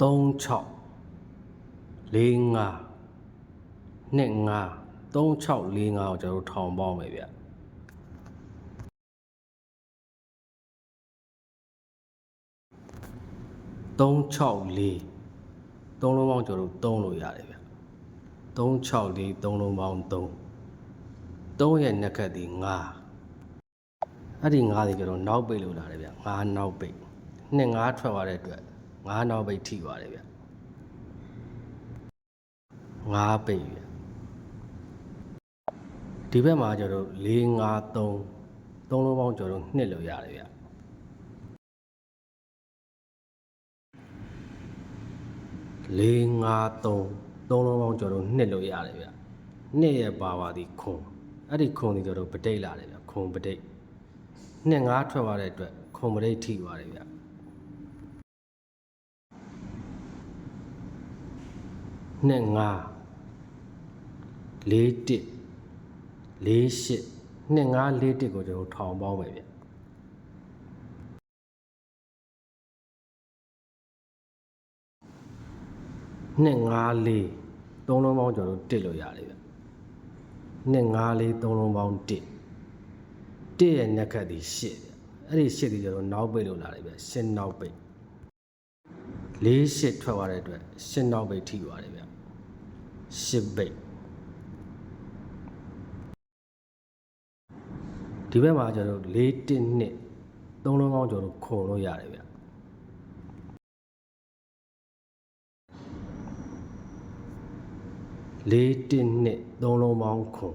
36 45 25 36 45ကိုကျွန်တော်တို့ထောင်ပေါင်းမယ်ဗျ364သုံးလုံးပေါင်းကျွန်တော်တို့သုံးလို့ရတယ်ဗျ364သုံးလုံးပေါင်း3 3ရဲ့နှက်ခတ်ဒီ9အဲ့ဒီ9ဒီကျွန်တော်နောက်ပိတ်လို့လာတယ်ဗျ9နောက်ပိတ်နှစ်9ထွက်သွားတဲ့အတွက် 9နောက်ပိတ်ထိပါတယ်ဗျ9ပိတ်ဗျဒီဘက်မှာကျွန်တော်4 5 3သုံးလုံးပေါင်းကျွန်တော်နှစ်လို့ရတယ်ဗျ4 5 3သုံးလုံးပေါင်းကျွန်တော်နှစ်လို့ရတယ်ဗျနှစ်ရဲ့ပါပါဒီခွန်အဲ့ဒီခွန်ဒီကျွန်တော်ပဋိတ်လာတယ်ဗျခွန်ပဋိတ်နှစ်ငါးထွက်သွားတဲ့အတွက်ခွန်ပဋိတ်ထိသွားတယ်ဗျ နှစ်ငါးလေးတစ်လေးရှစ်နှစ်ငါးလေးတစ်ကိုကျွန်တော်ထောင်ပေါင်းမယ်ဗျနှစ်ငါးလေးသုံးလုံးပေါင်းကျွန်တော်တစ်လို့ရတယ်ဗျနှစ်ငါးလေးသုံးလုံးပေါင်းတစ်တစ်ရဲ့နှက်ခတ်ဒီရှစ်ဗျအဲ့ဒီရှစ်ဒီကျွန်တော်နောက်ပိတ်လို့လာတယ်ဗျရှစ်နောက်ပိတ်လေးရှစ်ထွက်သွားတဲ့အတွက်ရှစ်နောက်ပိတ်ထိသွားတယ်ဗျ ရှစ်ပိတ်ဒီဘက်မှာကျွန်တော်၄တစ်နှစ်သုံးလုံးပေါင်းကျွန်တော်ခုံလို့ရတယ်ဗျလေးတစ်နှစ်သုံးလုံးပေါင်းခုံ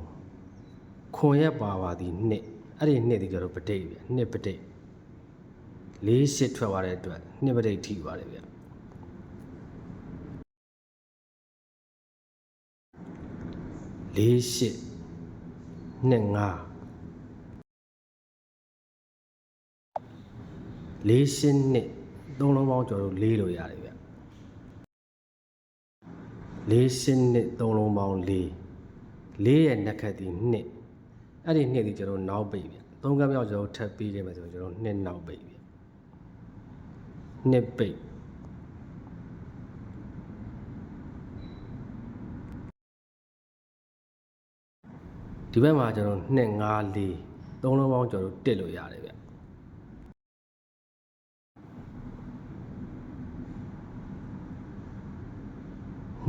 ခွန်ရက်ပါပါသည်နှစ်အဲ့ဒီနှစ်ဒီကျွန်တော်ပဋိတ်ဗျနှစ်ပဋိတ်လေးရှစ်ထွက်သွားတဲ့အတွက်နှစ်ပဋိတ်ထိသွားတယ်ဗျ လေးရှစ်နှစ်ငါးလေးရှင်းနှစ်သုံးလုံးပေါင်းကျွန်တော်တို့လေးလို့ရတယ်ဗျလေးရှင်းနှစ်သုံးလုံးပေါင်းလေးလေးရဲ့နှက်ခတ်ဒီနှစ်အဲ့ဒီနှစ်ဒီကျွန်တော်နောက်ပိတ်ဗျသုံးကပ်မြောက်ကျွန်တော်ထပ်ပြီးတယ်မယ်ဆိုကျွန်တော်နှစ်နောက်ပိတ်ဗျနှစ်ပိတ် ဒီဘက်မှာကျွန်တော်နှစ်၅လေးသုံးလုံးပေါင်းကျွန်တော်တက်လို့ရတယ်ဗျ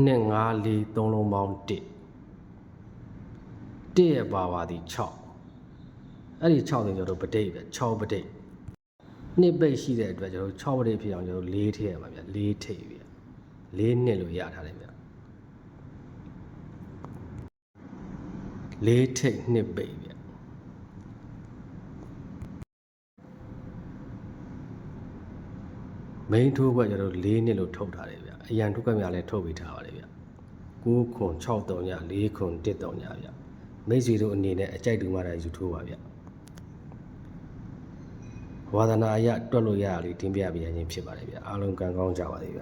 နှစ်၅လေးသုံးလုံးပေါင်း1တစ်ရဲ့ပါပါသည်6အဲ့ဒီ6ဆိုကျွန်တော်ပဋိတ်ပဲ6ပဋိတ်နှစ်ပိတ်ရှိတဲ့အတွက်ကျွန်တော်6ပဋိတ်ဖြစ်အောင်ကျွန်တော်၄ထည့်ရမှာဗျ၄ထည့်ပြီ၄နှစ်လို့ရထားတယ်ဗျ ၄ထိတ်နှစ်ပိတ်ဗျမိန်ထိုးဘက်ကျွန်တော်၄နှစ်လို့ထုတ်ထားတယ်ဗျအရန်ထုတ်ကမြလည်းထုတ်ပေးထားပါတယ်ဗျ9ခွန်6တုံည4ခွန်1တုံညဗျမိတ်ဆွေတို့အနေနဲ့အကြိုက်တူမှတာယူထိုးပါဗျဝါသနာအရတွက်လို့ရရလေးတင်ပြပေးရခြင်းဖြစ်ပါတယ်ဗျအားလုံးကံကောင်းကြပါစေဗျ